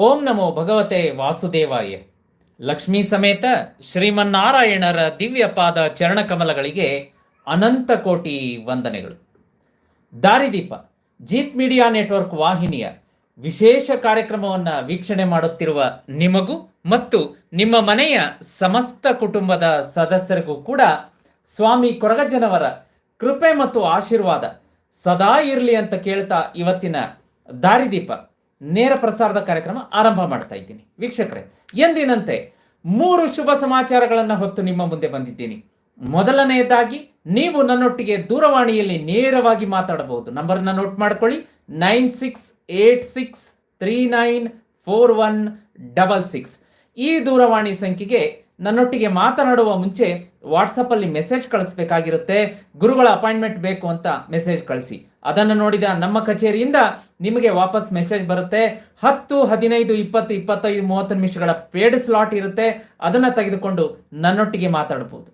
ಓಂ ನಮೋ ಭಗವತೆ ವಾಸುದೇವಾಯ. ಲಕ್ಷ್ಮೀ ಸಮೇತ ಶ್ರೀಮನ್ನಾರಾಯಣರ ದಿವ್ಯ ಪಾದ ಚರಣಕಮಲಗಳಿಗೆ ಅನಂತ ಕೋಟಿ ವಂದನೆಗಳು. ದಾರಿದೀಪ, ಜೀತ್ ಮೀಡಿಯಾ ನೆಟ್ವರ್ಕ್ ವಾಹಿನಿಯ ವಿಶೇಷ ಕಾರ್ಯಕ್ರಮವನ್ನು ವೀಕ್ಷಣೆ ಮಾಡುತ್ತಿರುವ ನಿಮಗೂ ಮತ್ತು ನಿಮ್ಮ ಮನೆಯ ಸಮಸ್ತ ಕುಟುಂಬದ ಸದಸ್ಯರಿಗೂ ಕೂಡ ಸ್ವಾಮಿ ಕೊರಗಜ್ಜನವರ ಕೃಪೆ ಮತ್ತು ಆಶೀರ್ವಾದ ಸದಾ ಇರಲಿ ಅಂತ ಕೇಳ್ತಾ ಇವತ್ತಿನ ದಾರಿದೀಪ. ನೇರ ಪ್ರಸಾರದ ಕಾರ್ಯಕ್ರಮ ಆರಂಭ ಮಾಡ್ತಾ ಇದ್ದೀನಿ. ವೀಕ್ಷಕರೇ, ಎಂದಿನಂತೆ ಮೂರು ಶುಭ ಸಮಾಚಾರಗಳನ್ನು ಹೊತ್ತು ನಿಮ್ಮ ಮುಂದೆ ಬಂದಿದ್ದೀನಿ. ಮೊದಲನೆಯದಾಗಿ, ನೀವು ನನ್ನೊಟ್ಟಿಗೆ ದೂರವಾಣಿಯಲ್ಲಿ ನೇರವಾಗಿ ಮಾತಾಡಬಹುದು. ನಂಬರ್ನ ನೋಟ್ ಮಾಡ್ಕೊಳ್ಳಿ. Nine six eight six three nine four one double six ಈ ದೂರವಾಣಿ ಸಂಖ್ಯೆಗೆ ನನ್ನೊಟ್ಟಿಗೆ ಮಾತನಾಡುವ ಮುಂಚೆ ವಾಟ್ಸಪ್ಪಲ್ಲಿ ಮೆಸೇಜ್ ಕಳಿಸ್ಬೇಕಾಗಿರುತ್ತೆ, ಗುರುಗಳ ಅಪಾಯಿಂಟ್ಮೆಂಟ್ ಬೇಕು ಅಂತ ಮೆಸೇಜ್ ಕಳಿಸಿ. ಅದನ್ನು ನೋಡಿದ ನಮ್ಮ ಕಚೇರಿಯಿಂದ ನಿಮಗೆ ವಾಪಸ್ ಮೆಸೇಜ್ ಬರುತ್ತೆ. ಹತ್ತು, ಹದಿನೈದು, ಇಪ್ಪತ್ತು, ಇಪ್ಪತ್ತೈದು, ಮೂವತ್ತು ನಿಮಿಷಗಳ ಪೇಡ್ ಸ್ಲಾಟ್ ಇರುತ್ತೆ. ಅದನ್ನು ತೆಗೆದುಕೊಂಡು ನನ್ನೊಟ್ಟಿಗೆ ಮಾತಾಡಬಹುದು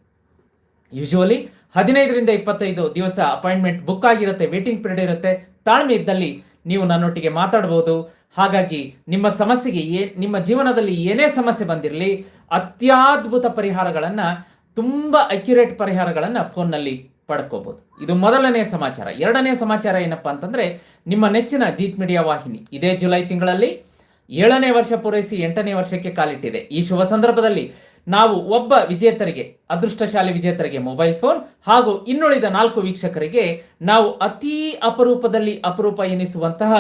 ಯೂಶುವಲಿ ಹದಿನೈದರಿಂದ ಇಪ್ಪತ್ತೈದು ದಿವಸ ಅಪಾಯಿಂಟ್ಮೆಂಟ್ ಬುಕ್ ಆಗಿರುತ್ತೆ ವೇಟಿಂಗ್ ಪೀರಿಯಡ್ ಇರುತ್ತೆ. ತಾಳ್ಮೆ ಇದ್ದಲ್ಲಿ ನೀವು ನನ್ನೊಟ್ಟಿಗೆ ಮಾತಾಡ್ಬೋದು. ಹಾಗಾಗಿ ನಿಮ್ಮ ಸಮಸ್ಯೆಗೆ ಏ, ನಿಮ್ಮ ಜೀವನದಲ್ಲಿ ಏನೇ ಸಮಸ್ಯೆ ಬಂದಿರಲಿ, ಅತ್ಯದ್ಭುತ ಪರಿಹಾರಗಳನ್ನು ತುಂಬ ಅಕ್ಯುರೇಟ್ ಪರಿಹಾರಗಳನ್ನು ಫೋನ್ನಲ್ಲಿ ಪಡ್ಕೋಬೋದು. ಇದು ಮೊದಲನೇ ಸಮಾಚಾರ. ಎರಡನೇ ಸಮಾಚಾರ ಏನಪ್ಪಾ ಅಂತಂದರೆ, ನಿಮ್ಮ ನೆಚ್ಚಿನ ಜೀತ್ ಮೀಡಿಯಾ ವಾಹಿನಿ. ಇದೇ ಜುಲೈ ತಿಂಗಳಲ್ಲಿ ಏಳನೇ ವರ್ಷ ಪೂರೈಸಿ ಎಂಟನೇ ವರ್ಷಕ್ಕೆ ಕಾಲಿಟ್ಟಿದೆ. ಈ ಶುಭ ಸಂದರ್ಭದಲ್ಲಿ ನಾವು ಒಬ್ಬ ವಿಜೇತರಿಗೆ, ಅದೃಷ್ಟಶಾಲಿ ವಿಜೇತರಿಗೆ ಮೊಬೈಲ್ ಫೋನ್ ಹಾಗೂ ಇನ್ನುಳಿದ ನಾಲ್ಕು ವೀಕ್ಷಕರಿಗೆ ನಾವು ಅತಿ ಅಪರೂಪದಲ್ಲಿ ಅಪರೂಪ ಎನಿಸುವಂತಹ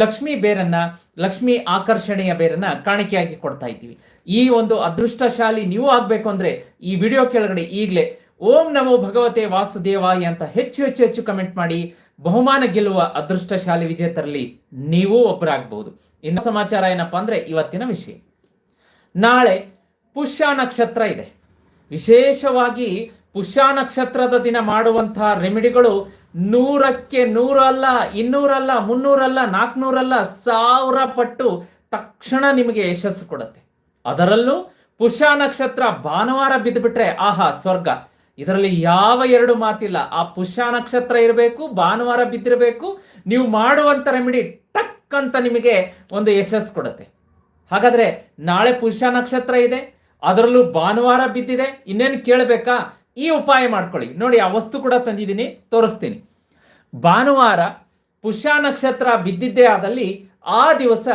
ಲಕ್ಷ್ಮೀ ಬೇರನ್ನ, ಲಕ್ಷ್ಮೀ ಆಕರ್ಷಣೆಯ ಬೇರನ್ನ ಕಾಣಿಕೆಯಾಗಿ ಕೊಡ್ತಾ ಇದ್ದೀವಿ. ಈ ಒಂದು ಅದೃಷ್ಟಶಾಲಿ ನೀವು ಆಗ್ಬೇಕು ಅಂದ್ರೆ ಈ ವಿಡಿಯೋ ಕೆಳಗಡೆ ಈಗಲೇ ಓಂ ನಮೋ ಭಗವತೆ ವಾಸುದೇವಾಯ ಅಂತ ಹೆಚ್ಚು ಹೆಚ್ಚು ಹೆಚ್ಚು ಕಮೆಂಟ್ ಮಾಡಿ, ಬಹುಮಾನ ಗೆಲ್ಲುವ ಅದೃಷ್ಟಶಾಲಿ ವಿಜೇತರಲ್ಲಿ ನೀವೂ ಒಬ್ಬರಾಗಬಹುದು ಇನ್ನು ಸಮಾಚಾರ ಏನಪ್ಪಾ ಅಂದ್ರೆ ಇವತ್ತಿನ ವಿಷಯ. ನಾಳೆ ಪುಷ್ಯ ನಕ್ಷತ್ರ ಇದೆ. ವಿಶೇಷವಾಗಿ ಪುಷ್ಯ ನಕ್ಷತ್ರದ ದಿನ ಮಾಡುವಂತಹ ರೆಮಿಡಿಗಳು ನೂರಕ್ಕೆ ನೂರಲ್ಲ, ಇನ್ನೂರಲ್ಲ, ಮುನ್ನೂರಲ್ಲ ನಾಲ್ಕುನೂರಲ್ಲ ಸಾವಿರ ಪಟ್ಟು ತಕ್ಷಣ ನಿಮಗೆ ಯಶಸ್ಸು ಕೊಡುತ್ತೆ. ಅದರಲ್ಲೂ ಪುಷ್ಯ ನಕ್ಷತ್ರ ಭಾನುವಾರ ಬಿದ್ದುಬಿಟ್ರೆ ಆಹಾ ಸ್ವರ್ಗ. ಇದರಲ್ಲಿ ಯಾವ ಎರಡು ಮಾತಿಲ್ಲ. ಆ ಪುಷ್ಯ ನಕ್ಷತ್ರ ಇರಬೇಕು, ಭಾನುವಾರ ಬಿದ್ದಿರಬೇಕು. ನೀವು ಮಾಡುವಂಥ ರೆಮಿಡಿ ಟಕ್ ಅಂತ ನಿಮಗೆ ಒಂದು ಯಶಸ್ಸು ಕೊಡುತ್ತೆ. ಹಾಗಾದ್ರೆ ನಾಳೆ ಪುಷ್ಯ ನಕ್ಷತ್ರ ಇದೆ. ಅದರಲ್ಲೂ ಭಾನುವಾರ ಬಿದ್ದಿದೆ. ಇನ್ನೇನು ಕೇಳಬೇಕಾ? ಈ ಉಪಾಯ ಮಾಡ್ಕೊಳ್ಳಿ. ನೋಡಿ, ಆ ವಸ್ತು ಕೂಡ ತಂದಿದ್ದೀನಿ, ತೋರಿಸ್ತೀನಿ. ಭಾನುವಾರ ಪುಷ್ಯ ನಕ್ಷತ್ರ ಬಿದ್ದಿದ್ದೇ ಆದಲ್ಲಿ ಆ ದಿವಸ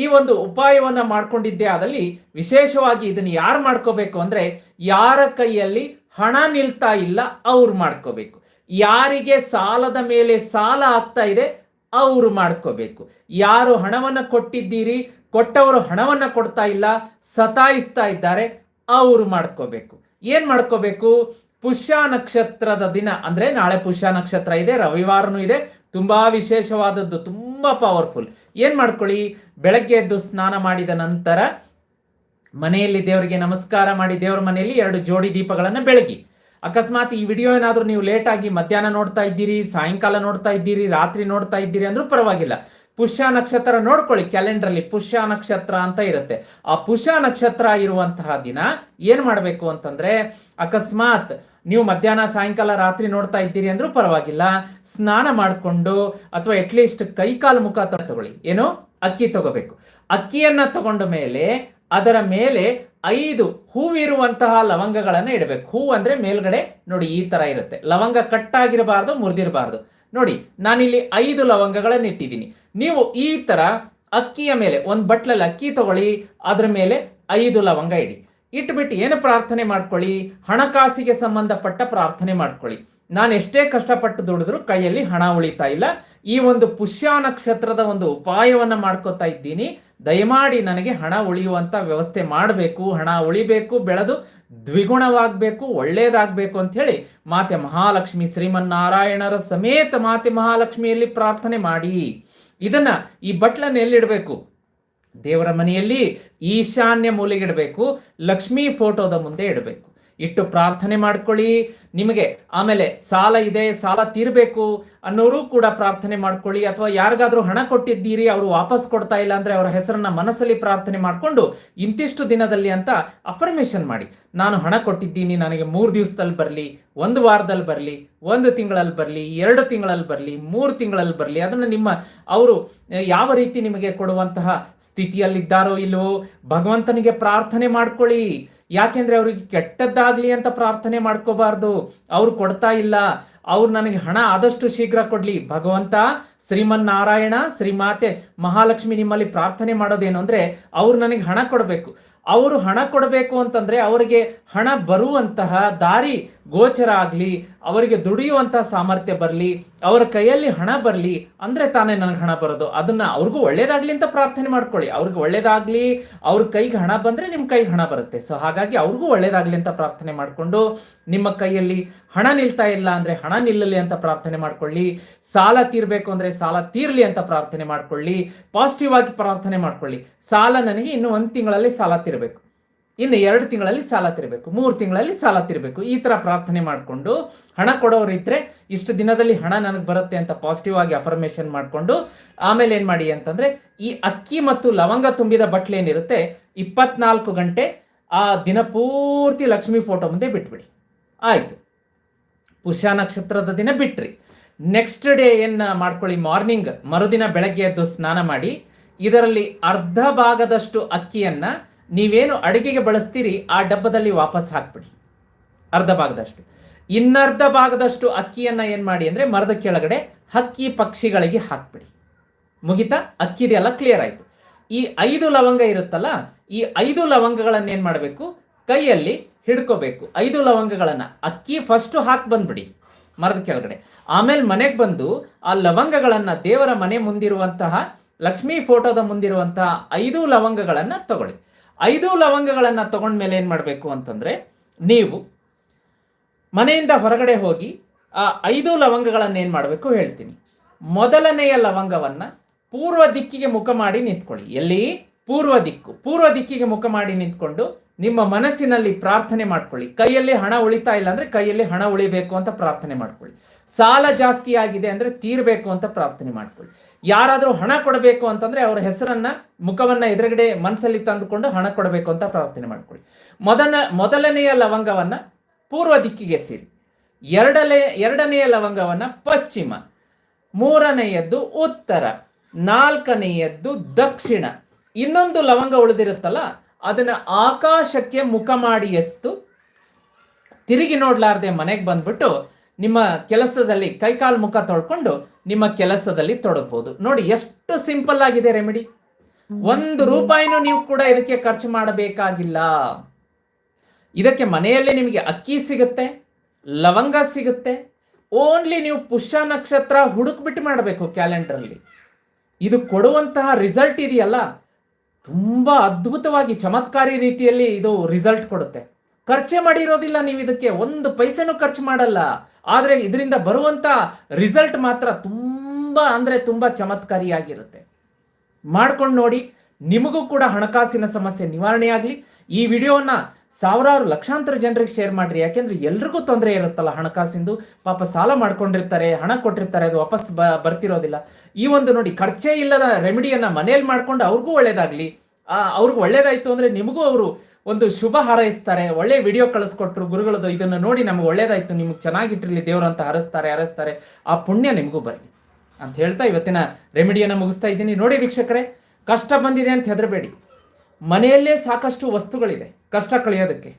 ಈ ಒಂದು ಉಪಾಯವನ್ನು ಮಾಡ್ಕೊಂಡಿದ್ದೇ ಆದಲ್ಲಿ ವಿಶೇಷವಾಗಿ ಇದನ್ನು ಯಾರು ಮಾಡ್ಕೋಬೇಕು ಅಂದರೆ ಯಾರ ಕೈಯಲ್ಲಿ ಹಣ ನಿಲ್ತಾ ಇಲ್ಲ ಅವ್ರು ಮಾಡ್ಕೋಬೇಕು. ಯಾರಿಗೆ ಸಾಲದ ಮೇಲೆ ಸಾಲ ಆಗ್ತಾ ಇದೆ ಅವರು ಮಾಡ್ಕೋಬೇಕು. ಯಾರು ಹಣವನ್ನು ಕೊಟ್ಟಿದ್ದೀರಿ ಕೊಟ್ಟವರು ಹಣವನ್ನು ಕೊಡ್ತಾ ಇಲ್ಲ, ಸತಾಯಿಸ್ತಾ ಇದ್ದಾರೆ, ಅವರು ಮಾಡ್ಕೋಬೇಕು. ಏನು ಮಾಡ್ಕೋಬೇಕು? ಪುಷ್ಯ ನಕ್ಷತ್ರದ ದಿನ ಅಂದ್ರೆ ನಾಳೆ ಪುಷ್ಯ ನಕ್ಷತ್ರ ಇದೆ, ರವಿವಾರನೂ ಇದೆ, ತುಂಬಾ ವಿಶೇಷವಾದದ್ದು, ತುಂಬಾ ಪವರ್ಫುಲ್ ಏನು ಮಾಡ್ಕೊಳ್ಳಿ? ಬೆಳಗ್ಗೆ ಎದ್ದು ಸ್ನಾನ ಮಾಡಿದ ನಂತರ ಮನೆಯಲ್ಲಿ ದೇವರಿಗೆ ನಮಸ್ಕಾರ ಮಾಡಿ ದೇವರ ಮನೆಯಲ್ಲಿ ಎರಡು ಜೋಡಿ ದೀಪಗಳನ್ನು ಬೆಳಗಿ. ಅಕಸ್ಮಾತ್ ಈ ವಿಡಿಯೋ ಏನಾದರೂ ನೀವು ಲೇಟಾಗಿ ಮಧ್ಯಾಹ್ನ ನೋಡ್ತಾ ಇದ್ದೀರಿ, ಸಾಯಂಕಾಲ ನೋಡ್ತಾ ಇದ್ದೀರಿ, ರಾತ್ರಿ ನೋಡ್ತಾ ಇದ್ದೀರಿ ಅಂದ್ರೂ ಪರವಾಗಿಲ್ಲ. ಪುಷ್ಯ ನಕ್ಷತ್ರ ನೋಡ್ಕೊಳ್ಳಿ ಕ್ಯಾಲೆಂಡರ್ ಅಲ್ಲಿ ಪುಷ್ಯ ನಕ್ಷತ್ರ ಅಂತ ಇರುತ್ತೆ. ಆ ಪುಷ್ಯ ನಕ್ಷತ್ರ ಇರುವಂತಹ ದಿನ ಏನ್ ಮಾಡಬೇಕು ಅಂತಂದ್ರೆ, ಅಕಸ್ಮಾತ್ ನೀವು ಮಧ್ಯಾಹ್ನ, ಸಾಯಂಕಾಲ, ರಾತ್ರಿ ನೋಡ್ತಾ ಇದ್ದೀರಿ ಅಂದ್ರೂ ಪರವಾಗಿಲ್ಲ. ಸ್ನಾನ ಮಾಡಿಕೊಂಡು ಅಥವಾ ಅಟ್ಲೀಸ್ಟ್ ಕೈ ಕಾಲು ಮುಖ ತಗೊಳ್ಳಿ. ಏನು? ಅಕ್ಕಿ ತಗೋಬೇಕು. ಅಕ್ಕಿಯನ್ನ ತಗೊಂಡ ಮೇಲೆ ಅದರ ಮೇಲೆ ಐದು ಹೂವಿರುವಂತಹ ಲವಂಗಗಳನ್ನು ಇಡಬೇಕು. ಹೂ ಅಂದ್ರೆ ಮೇಲ್ಗಡೆ ನೋಡಿ ಈ ತರ ಇರುತ್ತೆ. ಲವಂಗ ಕಟ್ಟಾಗಿರಬಾರ್ದು ಮುರಿದಿರಬಾರ್ದು. ನೋಡಿ, ನಾನಿಲ್ಲಿ ಐದು ಲವಂಗಗಳನ್ನು ಇಟ್ಟಿದ್ದೀನಿ. ನೀವು ಈ ತರ ಅಕ್ಕಿಯ ಮೇಲೆ, ಒಂದು ಬಟ್ಲಲ್ಲಿ ಅಕ್ಕಿ ತಗೊಳ್ಳಿ, ಅದ್ರ ಮೇಲೆ ಐದು ಲವಂಗ ಇಡಿ. ಇಟ್ಬಿಟ್ಟು ಏನು ಪ್ರಾರ್ಥನೆ ಮಾಡ್ಕೊಳ್ಳಿ? ಹಣಕಾಸಿಗೆ ಸಂಬಂಧಪಟ್ಟ ಪ್ರಾರ್ಥನೆ ಮಾಡ್ಕೊಳ್ಳಿ. ನಾನು ಎಷ್ಟೇ ಕಷ್ಟಪಟ್ಟು ದುಡಿದ್ರು ಕೈಯಲ್ಲಿ ಹಣ ಉಳಿತಾ ಇಲ್ಲ. ಈ ಒಂದು ಪುಷ್ಯ ನಕ್ಷತ್ರದ ಒಂದು ಉಪಾಯವನ್ನ ಮಾಡ್ಕೋತಾ ಇದ್ದೀನಿ. ದಯಮಾಡಿ ನನಗೆ ಹಣ ಉಳಿಯುವಂತ ವ್ಯವಸ್ಥೆ ಮಾಡಬೇಕು, ಹಣ ಉಳಿಬೇಕು, ಬೆಳೆದು ದ್ವಿಗುಣವಾಗಬೇಕು ಒಳ್ಳೆಯದಾಗಬೇಕು ಅಂತ ಹೇಳಿ ಮಾತೆ ಮಹಾಲಕ್ಷ್ಮಿ ಶ್ರೀಮನ್ನಾರಾಯಣರ ಸಮೇತ ಮಾತೆ ಮಹಾಲಕ್ಷ್ಮಿಯಲ್ಲಿ ಪ್ರಾರ್ಥನೆ ಮಾಡಿ. ಇದನ್ನ ಈ ಬಟ್ಲನ್ನು ಎಲ್ಲಿಡಬೇಕು ದೇವರ ಮನೆಯಲ್ಲಿ ಈಶಾನ್ಯ ಮೂಲೆಗೆ ಇಡಬೇಕು ಲಕ್ಷ್ಮೀ ಫೋಟೋದ ಮುಂದೆ ಇಡಬೇಕು. ಇಟ್ಟು ಪ್ರಾರ್ಥನೆ ಮಾಡ್ಕೊಳ್ಳಿ. ನಿಮಗೆ ಆಮೇಲೆ ಸಾಲ ಇದೆ, ಸಾಲ ತೀರಬೇಕು ಅನ್ನೋರು ಕೂಡ ಪ್ರಾರ್ಥನೆ ಮಾಡ್ಕೊಳ್ಳಿ. ಅಥವಾ ಯಾರಿಗಾದ್ರೂ ಹಣ ಕೊಟ್ಟಿದ್ದೀರಿ, ಅವರು ವಾಪಸ್ ಕೊಡ್ತಾ ಇಲ್ಲ ಅಂದ್ರೆ ಅವರ ಹೆಸರನ್ನ ಮನಸ್ಸಲ್ಲಿ ಪ್ರಾರ್ಥನೆ ಮಾಡಿಕೊಂಡು ಇಂತಿಷ್ಟು ದಿನದಲ್ಲಿ ಅಂತ ಅಫರ್ಮೇಷನ್ ಮಾಡಿ. ನಾನು ಹಣ ಕೊಟ್ಟಿದ್ದೀನಿ, ನನಗೆ ಮೂರು ದಿವಸದಲ್ಲಿ ಬರಲಿ, ಒಂದು ವಾರದಲ್ಲಿ ಬರಲಿ, ಒಂದು ತಿಂಗಳಲ್ಲಿ ಬರಲಿ, ಎರಡು ತಿಂಗಳಲ್ಲಿ ಬರಲಿ, ಮೂರು ತಿಂಗಳಲ್ಲಿ ಬರಲಿ, ಅದನ್ನು ನಿಮ್ಮ ಅವರು ಯಾವ ರೀತಿ ನಿಮಗೆ ಕೊಡುವಂತಹ ಸ್ಥಿತಿಯಲ್ಲಿದ್ದಾರೋ ಇಲ್ಲವೋ ಭಗವಂತನಿಗೆ ಪ್ರಾರ್ಥನೆ ಮಾಡ್ಕೊಳ್ಳಿ. ಯಾಕೆಂದ್ರೆ ಅವ್ರಿಗೆ ಕೆಟ್ಟದ್ದಾಗ್ಲಿ ಅಂತ ಪ್ರಾರ್ಥನೆ ಮಾಡ್ಕೋಬಾರ್ದು. ಅವ್ರು ಕೊಡ್ತಾ ಇಲ್ಲ. ಅವ್ರು ನನಗೆ ಹಣ ಆದಷ್ಟು ಶೀಘ್ರ ಕೊಡ್ಲಿ. ಭಗವಂತ, ಶ್ರೀಮನ್ನಾರಾಯಣ, ಶ್ರೀಮಾತೆ ಮಹಾಲಕ್ಷ್ಮಿ ನಿಮ್ಮಲ್ಲಿ ಪ್ರಾರ್ಥನೆ ಮಾಡೋದೇನು ಅಂದ್ರೆ ಅವ್ರು ನನಗೆ ಹಣ ಕೊಡಬೇಕು. ಅವರು ಹಣ ಕೊಡಬೇಕು ಅಂತಂದ್ರೆ ಅವರಿಗೆ ಹಣ ಬರುವಂತಹ ದಾರಿ ಗೋಚರ ಆಗಲಿ, ಅವರಿಗೆ ದುಡಿಯುವಂಥ ಸಾಮರ್ಥ್ಯ ಬರಲಿ, ಅವರ ಕೈಯಲ್ಲಿ ಹಣ ಬರಲಿ, ಅಂದ್ರೆ ತಾನೇ ನನಗೆ ಹಣ ಬರೋದು. ಅದನ್ನ ಅವ್ರಿಗೂ ಒಳ್ಳೇದಾಗಲಿ ಅಂತ ಪ್ರಾರ್ಥನೆ ಮಾಡ್ಕೊಳ್ಳಿ. ಅವ್ರಿಗೆ ಒಳ್ಳೇದಾಗಲಿ, ಅವ್ರ ಕೈಗೆ ಹಣ ಬಂದ್ರೆ ನಿಮ್ಮ ಕೈಗೆ ಹಣ ಬರುತ್ತೆ. ಸೊ ಹಾಗಾಗಿ ಅವ್ರಿಗೂ ಒಳ್ಳೇದಾಗಲಿ ಅಂತ ಪ್ರಾರ್ಥನೆ ಮಾಡಿಕೊಂಡು, ನಿಮ್ಮ ಕೈಯಲ್ಲಿ ಹಣ ನಿಲ್ತಾ ಇಲ್ಲ ಅಂದ್ರೆ ಹಣ ನಿಲ್ಲಲಿ ಅಂತ ಪ್ರಾರ್ಥನೆ ಮಾಡ್ಕೊಳ್ಳಿ. ಸಾಲ ತೀರಬೇಕು ಅಂದ್ರೆ ಸಾಲ ತೀರಲಿ ಅಂತ ಪ್ರಾರ್ಥನೆ ಮಾಡ್ಕೊಳ್ಳಿ. ಪಾಸಿಟಿವ್ ಆಗಿ ಪ್ರಾರ್ಥನೆ ಮಾಡ್ಕೊಳ್ಳಿ. ಸಾಲ ನನಗೆ ಇನ್ನು ಒಂದು ತಿಂಗಳಲ್ಲಿ ಸಾಲ ತೀರಬೇಕು. ಇನ್ನು ಎರಡು ತಿಂಗಳಲ್ಲಿ ಸಾಲ ತಿರಬೇಕು, ಮೂರು ತಿಂಗಳಲ್ಲಿ ಸಾಲ ತಿರಬೇಕು. ಈ ತರ ಪ್ರಾರ್ಥನೆ ಮಾಡಿಕೊಂಡು ಹಣ ಕೊಡೋರು ಇದ್ದರೆ ಇಷ್ಟು ದಿನದಲ್ಲಿ ಹಣ ನನಗೆ ಬರುತ್ತೆ ಅಂತ ಪಾಸಿಟಿವ್ ಆಗಿ ಅಫರ್ಮೇಷನ್ ಮಾಡಿಕೊಂಡು ಆಮೇಲೆ ಏನು ಮಾಡಿ ಅಂತಂದ್ರೆ ಈ ಅಕ್ಕಿ ಮತ್ತು ಲವಂಗ ತುಂಬಿದ ಬಟ್ಲೆ ಏನಿರುತ್ತೆ ಇಪ್ಪತ್ನಾಲ್ಕು ಗಂಟೆ ಆ ದಿನ ಪೂರ್ತಿ ಲಕ್ಷ್ಮಿ ಫೋಟೋ ಮುಂದೆ ಬಿಟ್ಬಿಡಿ. ಆಯ್ತು. ಪುಷ್ಯ ನಕ್ಷತ್ರದ ದಿನ ಬಿಟ್ರಿ. ನೆಕ್ಸ್ಟ್ ಡೇ ಏನು ಮಾಡ್ಕೊಳ್ಳಿ ಮಾರ್ನಿಂಗ್ ಮರುದಿನ ಬೆಳಗ್ಗೆ ಎದ್ದು ಸ್ನಾನ ಮಾಡಿ, ಇದರಲ್ಲಿ ಅರ್ಧ ಭಾಗದಷ್ಟು ಅಕ್ಕಿಯನ್ನ ನೀವೇನು ಅಡಿಗೆಗೆ ಬಳಸ್ತೀರಿ, ಆ ಡಬ್ಬದಲ್ಲಿ ವಾಪಸ್ ಹಾಕ್ಬಿಡಿ. ಅರ್ಧ ಭಾಗದಷ್ಟು. ಇನ್ನರ್ಧ ಭಾಗದಷ್ಟು ಅಕ್ಕಿಯನ್ನು ಏನು ಮಾಡಿ ಅಂದ್ರೆ ಮರದ ಕೆಳಗಡೆ ಹಕ್ಕಿ ಪಕ್ಷಿಗಳಿಗೆ ಹಾಕ್ಬಿಡಿ. ಮುಗಿತಾ? ಅಕ್ಕಿದೆಲ್ಲ ಕ್ಲಿಯರ್ ಆಯ್ತು. ಈ ಐದು ಲವಂಗ ಇರುತ್ತಲ್ಲ, ಈ ಐದು ಲವಂಗಗಳನ್ನು ಏನು ಮಾಡಬೇಕು? ಕೈಯಲ್ಲಿ ಹಿಡ್ಕೋಬೇಕು. ಐದು ಲವಂಗಗಳನ್ನು ಅಕ್ಕಿ ಫಸ್ಟ್ ಹಾಕಿ ಬಂದ್ಬಿಡಿ, ಮರದ ಕೆಳಗಡೆ. ಆಮೇಲೆ ಮನೆಗೆ ಬಂದು ಆ ಲವಂಗಗಳನ್ನು ದೇವರ ಮನೆ ಮುಂದಿರುವಂತಹ, ಲಕ್ಷ್ಮೀ ಫೋಟೋದ ಮುಂದಿರುವಂತಹ ಐದು ಲವಂಗಗಳನ್ನು ತಗೊಳ್ಳಿ. ಐದು ಲವಂಗಗಳನ್ನ ತಗೊಂಡ್ಮೇಲೆ ಏನು ಮಾಡಬೇಕು ಅಂತಂದರೆ ನೀವು ಮನೆಯಿಂದ ಹೊರಗಡೆ ಹೋಗಿ ಆ ಐದು ಲವಂಗಗಳನ್ನು ಏನು ಮಾಡಬೇಕು ಹೇಳ್ತೀನಿ. ಮೊದಲನೆಯ ಲವಂಗವನ್ನು ಪೂರ್ವ ದಿಕ್ಕಿಗೆ ಮುಖ ಮಾಡಿ ನಿಂತ್ಕೊಳ್ಳಿ. ಎಲ್ಲಿ? ಪೂರ್ವ ದಿಕ್ಕು. ಪೂರ್ವ ದಿಕ್ಕಿಗೆ ಮುಖ ಮಾಡಿ ನಿಂತ್ಕೊಂಡು ನಿಮ್ಮ ಮನಸ್ಸಿನಲ್ಲಿ ಪ್ರಾರ್ಥನೆ ಮಾಡ್ಕೊಳ್ಳಿ. ಕೈಯಲ್ಲಿ ಹಣ ಉಳಿತಾ ಇಲ್ಲ ಅಂದರೆ ಕೈಯಲ್ಲಿ ಹಣ ಉಳಿಬೇಕು ಅಂತ ಪ್ರಾರ್ಥನೆ ಮಾಡ್ಕೊಳ್ಳಿ. ಸಾಲ ಜಾಸ್ತಿ ಆಗಿದೆ ಅಂದರೆ ತೀರಬೇಕು ಅಂತ ಪ್ರಾರ್ಥನೆ ಮಾಡ್ಕೊಳ್ಳಿ. ಯಾರಾದರೂ ಹಣ ಕೊಡಬೇಕು ಅಂತಂದ್ರೆ ಅವರ ಹೆಸರನ್ನ, ಮುಖವನ್ನ ಎದುರುಗಡೆ ಮನಸ್ಸಲ್ಲಿ ತಂದುಕೊಂಡು ಹಣ ಕೊಡಬೇಕು ಅಂತ ಪ್ರಾರ್ಥನೆ ಮಾಡ್ಕೊಳ್ಳಿ. ಮೊದಲ, ಮೊದಲನೆಯ ಲವಂಗವನ್ನ ಪೂರ್ವ ದಿಕ್ಕಿಗೆ ಸೇರಿ. ಎರಡನೇ ಎರಡನೆಯ ಲವಂಗವನ್ನ ಪಶ್ಚಿಮ. ಮೂರನೆಯದ್ದು ಉತ್ತರ. ನಾಲ್ಕನೆಯದ್ದು ದಕ್ಷಿಣ. ಇನ್ನೊಂದು ಲವಂಗ ಉಳಿದಿರುತ್ತಲ್ಲ, ಅದನ್ನ ಆಕಾಶಕ್ಕೆ ಮುಖ ಮಾಡಿ ಎಸ್ತು, ತಿರುಗಿ ನೋಡ್ಲಾರ್ದೆ ಮನೆಗೆ ಬಂದ್ಬಿಟ್ಟು ನಿಮ್ಮ ಕೆಲಸದಲ್ಲಿ ಕೈಕಾಲು ಮುಖ ತೊಳ್ಕೊಂಡು ನಿಮ್ಮ ಕೆಲಸದಲ್ಲಿ ತೊಡಗಬಹುದು ನೋಡಿ, ಎಷ್ಟು ಸಿಂಪಲ್ ಆಗಿದೆ ರೆಮಿಡಿ. ಒಂದು ರೂಪಾಯಿನೂ ನೀವು ಕೂಡ ಇದಕ್ಕೆ ಖರ್ಚು ಮಾಡಬೇಕಾಗಿಲ್ಲ. ಇದಕ್ಕೆ ಮನೆಯಲ್ಲೇ ನಿಮಗೆ ಅಕ್ಕಿ ಸಿಗುತ್ತೆ, ಲವಂಗ ಸಿಗುತ್ತೆ. ಓನ್ಲಿ ನೀವು ಪುಷ್ಯ ನಕ್ಷತ್ರ ಹುಡುಕ್ಬಿಟ್ಟು ಮಾಡಬೇಕು ಕ್ಯಾಲೆಂಡರಲ್ಲಿ. ಇದು ಕೊಡುವಂತಹ ರಿಸಲ್ಟ್ ಇದೆಯಲ್ಲ? ತುಂಬಾ ಅದ್ಭುತವಾಗಿ, ಚಮತ್ಕಾರಿ ರೀತಿಯಲ್ಲಿ ಇದು ರಿಸಲ್ಟ್ ಕೊಡುತ್ತೆ. ಖರ್ಚೆ ಮಾಡಿರೋದಿಲ್ಲ ನೀವು ಇದಕ್ಕೆ. ಒಂದು ಪೈಸೆನೂ ಖರ್ಚು ಮಾಡಲ್ಲ. ಆದ್ರೆ ಇದರಿಂದ ಬರುವಂತ ರಿಸಲ್ಟ್ ಮಾತ್ರ ತುಂಬಾ ಅಂದ್ರೆ ತುಂಬಾ ಚಮತ್ಕಾರಿಯಾಗಿರುತ್ತೆ. ಮಾಡ್ಕೊಂಡು ನೋಡಿ, ನಿಮಗೂ ಕೂಡ ಹಣಕಾಸಿನ ಸಮಸ್ಯೆ ನಿವಾರಣೆ ಆಗಲಿ. ಈ ವಿಡಿಯೋನ ಸಾವಿರಾರು ಲಕ್ಷಾಂತರ ಜನರಿಗೆ ಶೇರ್ ಮಾಡ್ರಿ. ಯಾಕೆಂದ್ರೆ ಎಲ್ರಿಗೂ ತೊಂದರೆ ಇರುತ್ತಲ್ಲ ಹಣಕಾಸಿಂದು. ಪಾಪ ಸಾಲ ಮಾಡ್ಕೊಂಡಿರ್ತಾರೆ, ಹಣ ಕೊಟ್ಟಿರ್ತಾರೆ, ಅದು ವಾಪಸ್ ಬ, ಬರ್ತಿರೋದಿಲ್ಲ. ಈ ಒಂದು ನೋಡಿ, ಖರ್ಚೇ ಇಲ್ಲದ ರೆಮಿಡಿಯನ್ನ ಮನೇಲಿ ಮಾಡ್ಕೊಂಡು ಅವ್ರಿಗೂ ಒಳ್ಳೇದಾಗ್ಲಿ. ಅವ್ರಿಗೂ ಒಳ್ಳೇದಾಯ್ತು ಅಂದ್ರೆ ನಿಮಗೂ ಅವರು ಒಂದು ಶುಭ ಹಾರೈಸ್ತಾರೆ, ಒಳ್ಳೆ ವಿಡಿಯೋ ಕಳಿಸ್ಕೊಟ್ರು, ಗುರುಗಳದ್ದು ಇದನ್ನು ನೋಡಿ ನಮ್ಗೆ ಒಳ್ಳೇದಾಯ್ತು, ನಿಮ್ಗೆ ಚೆನ್ನಾಗಿಟ್ಟಿರಲಿ, ದೇವ್ರು ಅಂತ ಹರಿಸ್ತಾರೆ ಹರಿಸ್ತಾರೆ, ಆ ಪುಣ್ಯ ನಿಮಗೂ ಬರಲಿ ಅಂತ ಹೇಳ್ತಾ ಇವತ್ತಿನ ರೆಮಿಡಿಯನ್ನು ಮುಗಿಸ್ತಾ ಇದ್ದೀನಿ. ನೋಡಿ ವೀಕ್ಷಕರೇ, ಕಷ್ಟ ಬಂದಿದೆ ಅಂತ ಹೆದರಬೇಡಿ. ಮನೆಯಲ್ಲೇ ಸಾಕಷ್ಟು ವಸ್ತುಗಳಿದೆ, ಕಷ್ಟ ಕಳೆಯೋದಕ್ಕೆ.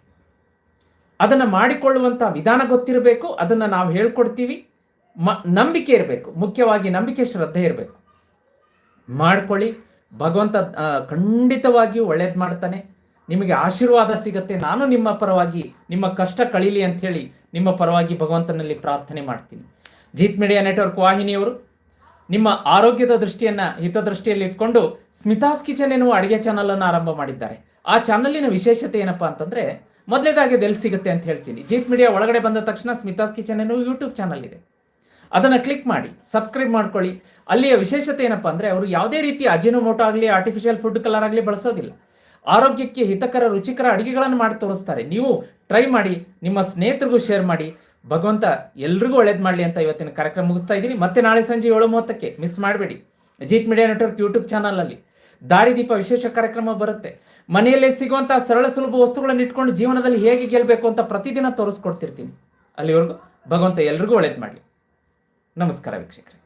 ಅದನ್ನು ಮಾಡಿಕೊಳ್ಳುವಂಥ ವಿಧಾನ ಗೊತ್ತಿರಬೇಕು, ಅದನ್ನು ನಾವು ಹೇಳ್ಕೊಡ್ತೀವಿ, ಮ, ನಂಬಿಕೆ ಇರಬೇಕು, ಮುಖ್ಯವಾಗಿ ನಂಬಿಕೆ, ಶ್ರದ್ಧೆ ಇರಬೇಕು. ಮಾಡ್ಕೊಳ್ಳಿ, ಭಗವಂತ ಖಂಡಿತವಾಗಿಯೂ ಒಳ್ಳೇದು ಮಾಡ್ತಾನೆ. ನಿಮಗೆ ಆಶೀರ್ವಾದ ಸಿಗತ್ತೆ, ನಾನು ನಿಮ್ಮ ಪರವಾಗಿ ನಿಮ್ಮ ಕಷ್ಟ ಕಳೀಲಿ ಹೇಳಿ ನಿಮ್ಮ ಪರವಾಗಿ ಭಗವಂತನಲ್ಲಿ ಪ್ರಾರ್ಥನೆ ಮಾಡ್ತೀನಿ. ಜೀತ್ ಮೀಡಿಯಾ ನೆಟ್ವರ್ಕ್ ವಾಹಿನಿಯವರು, ನಿಮ್ಮ ಆರೋಗ್ಯದ ದೃಷ್ಟಿಯನ್ನ ಹಿತದೃಷ್ಟಿಯಲ್ಲಿ ಇಟ್ಕೊಂಡು ಸ್ಮಿತಾಸ್ ಕಿಚನ್ ಎನ್ನುವ ಅಡುಗೆ ಚಾನಲನ್ನು ಆರಂಭ ಮಾಡಿದ್ದಾರೆ. ಆ ಚಾನಲಿನ ವಿಶೇಷತೆ ಏನಪ್ಪಾ ಅಂತಂದ್ರೆ, ಮೊದಲೇದಾಗಿ ಎಲ್ಲಿ ಸಿಗುತ್ತೆ ಅಂತ ಹೇಳ್ತೀನಿ. ಜೀತ್ ಮೀಡಿಯಾ ಒಳಗಡೆ ಬಂದ ತಕ್ಷಣ ಸ್ಮಿತಾಸ್ ಕಿಚನ್ ಎನ್ನುವ ಯೂಟ್ಯೂಬ್ ಚಾನಲ್ ಇದೆ. ಅದನ್ನು ಕ್ಲಿಕ್ ಮಾಡಿ ಸಬ್ಸ್ಕ್ರೈಬ್ ಮಾಡ್ಕೊಳ್ಳಿ. ಅಲ್ಲಿಯ ವಿಶೇಷತೆ ಏನಪ್ಪಾ ಅಂದ್ರೆ, ಅವರು ಯಾವುದೇ ರೀತಿ ಅಜಿನೋಮೋಟೋ ಆಗಲಿ ಆರ್ಟಿಫಿಷಿಯಲ್ ಫುಡ್ ಕಲರ್ ಆಗಲಿ ಬಳಸೋದಿಲ್ಲ. ಆರೋಗ್ಯಕ್ಕೆ ಹಿತಕರ, ರುಚಿಕರ ಅಡುಗೆಗಳನ್ನು ಮಾಡಿ ತೋರಿಸ್ತಾರೆ. ನೀವು ಟ್ರೈ ಮಾಡಿ, ನಿಮ್ಮ ಸ್ನೇಹಿತರಿಗೂ ಶೇರ್ ಮಾಡಿ. ಭಗವಂತ ಎಲ್ರಿಗೂ ಒಳ್ಳೇದು ಮಾಡಲಿ ಅಂತ ಇವತ್ತಿನ ಕಾರ್ಯಕ್ರಮ ಮುಗಿಸ್ತಾ ಇದ್ದೀನಿ. ಮತ್ತೆ ನಾಳೆ ಸಂಜೆ ಏಳು ಮೂವತ್ತಕ್ಕೆ ಮಿಸ್ ಮಾಡಬೇಡಿ. ಅಜಿತ್ ಮೀಡಿಯಾ ನೆಟ್ವರ್ಕ್ ಯೂಟ್ಯೂಬ್ ಚಾನಲಲ್ಲಿ ದಾರಿದೀಪ ವಿಶೇಷ ಕಾರ್ಯಕ್ರಮ ಬರುತ್ತೆ. ಮನೆಯಲ್ಲೇ ಸಿಗುವಂತಹ ಸರಳ ಸುಲಭ ವಸ್ತುಗಳನ್ನು ಇಟ್ಕೊಂಡು ಜೀವನದಲ್ಲಿ ಹೇಗೆ ಗೆಲ್ಲಬೇಕು ಅಂತ ಪ್ರತಿದಿನ ತೋರಿಸ್ಕೊಡ್ತಿರ್ತೀನಿ. ಅಲ್ಲಿವರೆಗೂ ಭಗವಂತ ಎಲ್ರಿಗೂ ಒಳ್ಳೇದು ಮಾಡಲಿ. ನಮಸ್ಕಾರ ವೀಕ್ಷಕರೇ.